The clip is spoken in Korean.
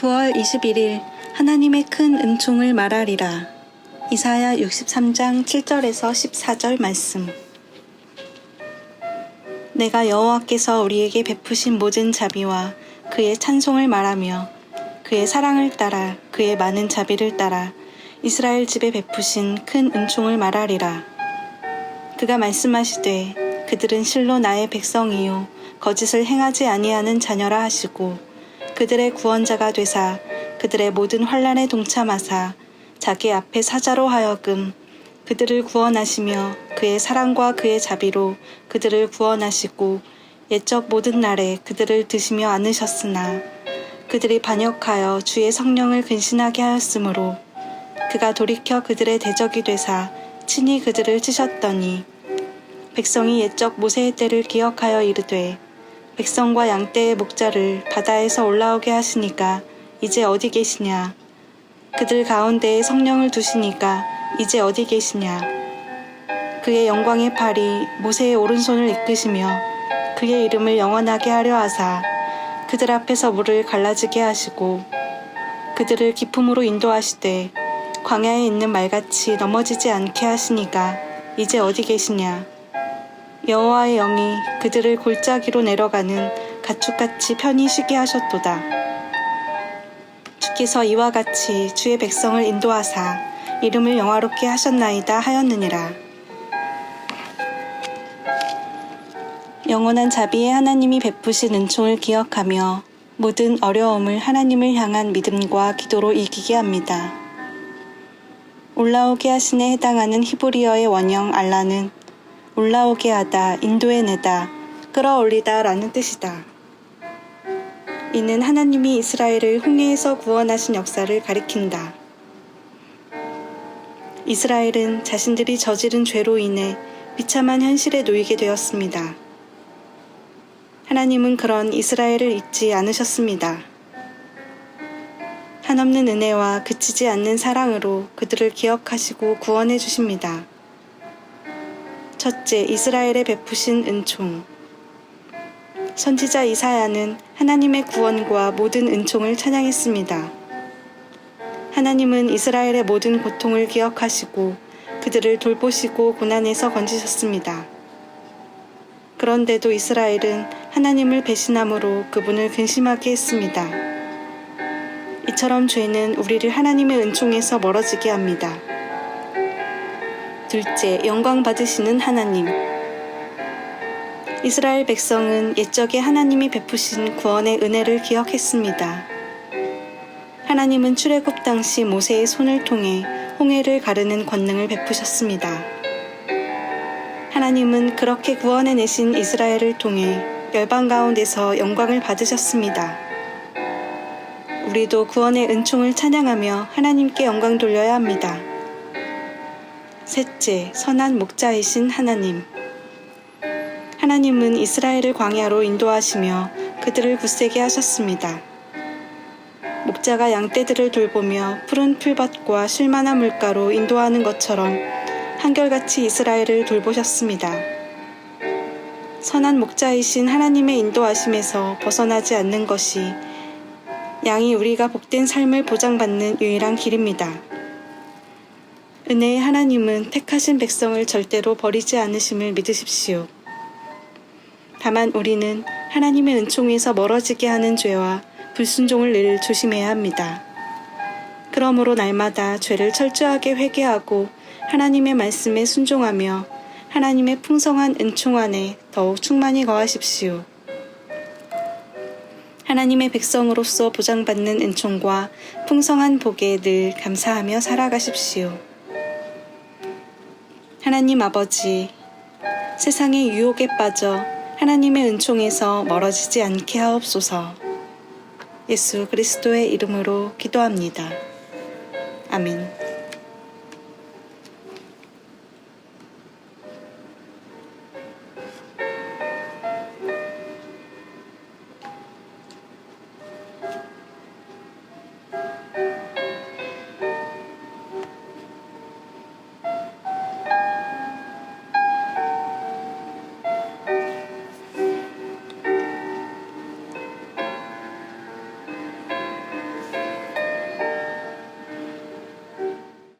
9월 21일 하나님의 큰 은총을 말하리라. 이사야 63장 7절에서 14절 말씀. 내가 여호와께서 우리에게 베푸신 모든 자비와 그의 찬송을 말하며 그의 사랑을 따라 그의 많은 자비를 따라 이스라엘 집에 베푸신 큰 은총을 말하리라. 그가 말씀하시되 그들은 실로 나의 백성이요 거짓을 행하지 아니하는 자녀라 하시고 그들의 구원자가 되사 그들의 모든 환란에 동참하사 자기 앞에 사자로 하여금 그들을 구원하시며 그의 사랑과 그의 자비로 그들을 구원하시고 옛적 모든 날에 그들을 드시며 안으셨으나 그들이 반역하여 주의 성령을 근신하게 하였으므로 그가 돌이켜 그들의 대적이 되사 친히 그들을 치셨더니 백성이 옛적 모세의 때를 기억하여 이르되 백성과 양떼의 목자를 바다에서 올라오게 하시니까 이제 어디 계시냐? 그들 가운데에 성령을 두시니까 이제 어디 계시냐? 그의 영광의 팔이 모세의 오른손을 이끄시며 그의 이름을 영원하게 하려 하사 그들 앞에서 물을 갈라지게 하시고 그들을 기품으로 인도하시되 광야에 있는 말같이 넘어지지 않게 하시니까 이제 어디 계시냐 여호와의 영이 그들을 골짜기로 내려가는 가축같이 편히 쉬게 하셨도다. 주께서 이와 같이 주의 백성을 인도하사 이름을 영화롭게 하셨나이다 하였느니라. 영원한 자비의 하나님이 베푸신 은총을 기억하며 모든 어려움을 하나님을 향한 믿음과 기도로 이기게 합니다. 올라오게 하신에 해당하는 히브리어의 원형 알라는 올라오게 하다, 인도해내다, 끌어올리다 라는 뜻이다. 이는 하나님이 이스라엘을 홍해에서 구원하신 역사를 가리킨다. 이스라엘은 자신들이 저지른 죄로 인해 비참한 현실에 놓이게 되었습니다. 하나님은 그런 이스라엘을 잊지 않으셨습니다. 한없는 은혜와 그치지 않는 사랑으로 그들을 기억하시고 구원해 주십니다. 첫째, 이스라엘에 베푸신 은총. 선지자 이사야는 하나님의 구원과 모든 은총을 찬양했습니다. 하나님은 이스라엘의 모든 고통을 기억하시고 그들을 돌보시고 고난에서 건지셨습니다. 그런데도 이스라엘은 하나님을 배신함으로 그분을 근심하게 했습니다. 이처럼 죄는 우리를 하나님의 은총에서 멀어지게 합니다. 둘째, 영광 받으시는 하나님. 이스라엘 백성은 옛적에 하나님이 베푸신 구원의 은혜를 기억했습니다. 하나님은 출애굽 당시 모세의 손을 통해 홍해를 가르는 권능을 베푸셨습니다. 하나님은 그렇게 구원해 내신 이스라엘을 통해 열방 가운데서 영광을 받으셨습니다. 우리도 구원의 은총을 찬양하며 하나님께 영광 돌려야 합니다. 셋째, 선한 목자이신 하나님. 하나님은 이스라엘을 광야로 인도하시며 그들을 굳세게 하셨습니다. 목자가 양떼들을 돌보며 푸른 풀밭과 쉴만한 물가로 인도하는 것처럼 한결같이 이스라엘을 돌보셨습니다. 선한 목자이신 하나님의 인도하심에서 벗어나지 않는 것이 양이 우리가 복된 삶을 보장받는 유일한 길입니다. 은혜의 하나님은 택하신 백성을 절대로 버리지 않으심을 믿으십시오. 다만 우리는 하나님의 은총에서 멀어지게 하는 죄와 불순종을 늘 조심해야 합니다. 그러므로 날마다 죄를 철저하게 회개하고 하나님의 말씀에 순종하며 하나님의 풍성한 은총 안에 더욱 충만히 거하십시오. 하나님의 백성으로서 보장받는 은총과 풍성한 복에 늘 감사하며 살아가십시오. 하나님 아버지, 세상의 유혹에 빠져 하나님의 은총에서 멀어지지 않게 하옵소서. 예수 그리스도의 이름으로 기도합니다. 아멘.